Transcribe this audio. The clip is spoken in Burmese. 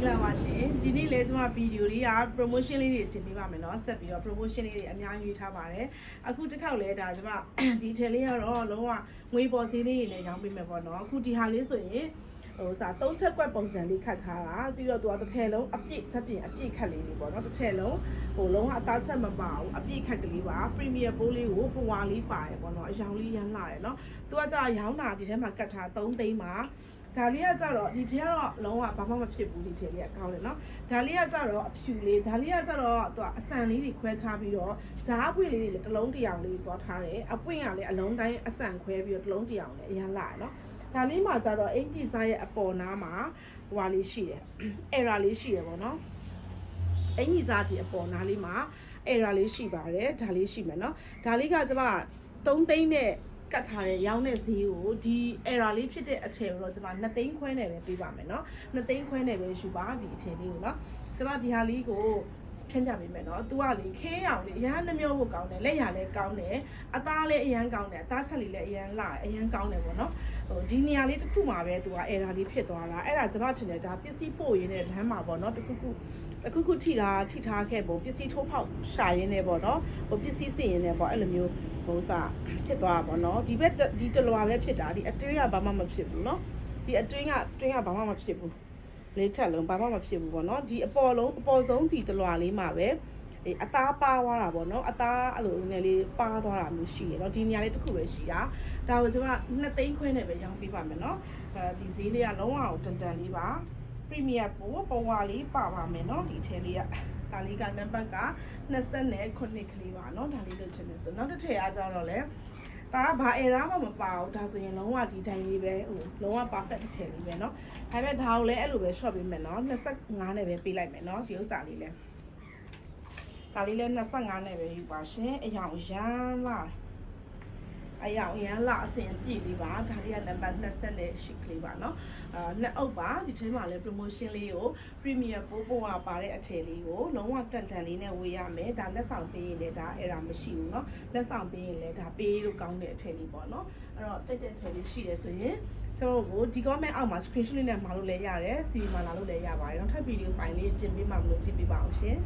္ဂလာပါရှင်ဒီနေ့လဲကျွန်မဗီဒီယိုလေးက promotion လေးတွေတင်ပေးပါမယ်เนาะဆက်ပြီးတော့ promotion လေးတွေအများကြီးရွေးထားပါတယ်အခုတစ်ခေါက်လဲဒါကျွန်မ ဒီ tel လေးကတော့လုံးဝငွေပေါ်စည်းလေးတွေနဲ့ရောင်းပေးမယ်ပေါ့เนาะအခုဒီဟာလေးဆိုရင်ဟိုစာသုံးချက်ကွက်ပုံစံလေးခတ်ထားတာပြီးတော့သူကတစ်ထည်လုံးအပြည့်ချက်ပြင်အပြည့်ခတ်လေးလေးပေါ့เนาะတစ်ထည်လုံးဟိုလုံးဝအသားချက်မပါဘူးအပြည့်ခတ်ကလေးပါ premier bowl လေးကိုပွားလေးပါတယ်ပေါ့เนาะအရောင်လေးရမ်းလာတယ်เนาะသူကကြာရောင်းတာဒီထဲမှာကတ်ထား3သိန်းပါ ဒါလေးကကြတော့ဒီထဲကတော့လုံးဝဘာမှမဖြစ်ဘူးဒီထဲလေးကကောင်းတယ်နော်ဒါလေးကကြတော့အဖြူလေးဒါလေးကကြတော့သူကအဆန်လေးတွေခွဲထားပြီးတော့ဂျားပွင့်လေးတွေလည်းတစ်လုံးတစ်ရောင်လေးသွားထားတယ်အပွင့်ကလည်းအလုံးတိုင်းအဆန်ခွဲပြီးတော့တစ်လုံးတစ်ရောင်လည်းအရင်လာတယ်နော်ဒါလေးမှာကြတော့အင်ဂျီစားရဲ့အပေါ်နားမှာဟိုဟာလေးရှိတယ်အဲ့ရာလေးရှိတယ်ပေါ့နော်အင်ကြီးစားဒီအပေါ်နားလေးမှာအဲ့ဒါလေးရှိပါတယ်ဒါလေးရှိမယ်နော်ဒါလေးကကျမ3သိန်းနဲ့ ကတ်ထားတဲ့ရောင်းတဲ့ဈေးကိုဒီ error လေးဖြစ်တဲ့အထည်ကိုတော့ကျွန်မ2သိန်းခွဲနဲ့ပဲပေးပါမယ်เนาะ2သိန်းခွဲနဲ့ပဲယူပါဒီအထည်လေးကိုเนาะကျွန်မဒီဟာလေးကို ဖြန့်ချပေးမယ်နော်။ तू ကလေခင်းရောင်လေအရန်နှမျောဖို့ကောင်းတယ်လက်ရလည်းကောင်းတယ်အသားလည်းအရန်ကောင်းတယ်အသားချက်လေးလည်းအရန်လာအရန်ကောင်းတယ်ပေါ့နော်။ဟိုဒီနေရာလေးတစ်ခုမှာပဲ तू ကအဲဒါလေးဖြစ်သွားတာ။အဲ့ဒါကျွန်မထင်တယ်ဒါပစ္စည်းပို့ရင်းနဲ့လမ်းမှာပေါ့နော်တစ်ခုခုတစ်ခုခုထိတာထိထားခဲ့ပုံပစ္စည်းထိုးဖောက်ရှာရင်းနဲ့ပေါ့နော်။ဟိုပစ္စည်းစင်ရင်းနဲ့ပေါ့အဲ့လိုမျိုးဟိုစဖြစ်သွားတာပေါ့နော်။ဒီဘက်ဒီတလွာပဲဖြစ်တာဒီအတွင်းကဘာမှမဖြစ်ဘူးနော်။ဒီအတွင်းကအတွင်းကဘာမှမဖြစ်ဘူး။ လေးထက်လုံးဘာမှမဖြစ်ဘူးပေါ့နော်ဒီအပေါ်လုံးအပေါ်ဆုံးဒီတလွာလေးမှာပဲအဲအသားပါသွားတာပေါ့နော်အသားအဲ့လိုနည်းနည်းလေးပါသွားတာမျိုးရှိရတော့ဒီနေရာလေးတစ်ခုပဲရှိတာဒါကိုကျွန်မ2သိန်းခွဲနဲ့ပဲရောင်းပေးပါမယ်နော်အဲဒီဈေးလေးကလုံးဝတန်တန်လေးပါ premier ပိုပုံဝါလေးပါပါမယ်နော်ဒီထဲလေးကဒါလေးကနံပါတ်က29ကလေးပါနော်ဒါလေးလိုချင်တယ်ဆိုနောက်တစ်ထည့်အားကြတော့လဲ ဒါကဘာ error မှမပါဘူးဒါဆိုရင်လုံးဝဒီတိုင်းလေးပဲဟိုလုံးဝ perfect ထည့်လေးပဲเนาะဒါပေမဲ့ဒါကိုလည်းအဲ့လိုပဲ short ပေးမယ်เนาะ25နဲ့ပဲပေးလိုက်မယ်เนาะဒီဥစ္စာလေးလဲ ဒါလေးလည်း25နဲ့ပဲယူပါရှင်အယောင်ရမ်းလာ အယောင်ရမ်းလာအစင်အပြည့်လေးပါဒါလေးကနံပါတ်20နဲ့ရှိကလေးပါเนาะအာနှစ်အုပ်ပါဒီထဲမှာလည်း promotion လေးကို premier ပိုးပိုးကပါတဲ့အထည်လေးကိုလုံးဝတန်တန်လေးနဲ့ဝေးရမယ်ဒါလက်ဆောင်ပေးရင်လည်းဒါအဲ့ဒါမရှိဘူးเนาะလက်ဆောင်ပေးရင်လည်းဒါပေးလို့ကောင်းတဲ့အထည်လေးပေါ့เนาะအဲ့တော့တက်တဲ့အထည်လေးရှိတယ်ဆိုရင်ကျွန်တော်တို့ဒီ comment အောက်မှာ screenshot လေးနဲ့မှာလို့လည်းရတယ် CV မှာလာလို့လည်းရပါတယ်เนาะထပ်ဗီဒီယိုဖိုင်လေးတင်ပေးမှမလို့ကြည့်ပေးပါအောင်ရှင်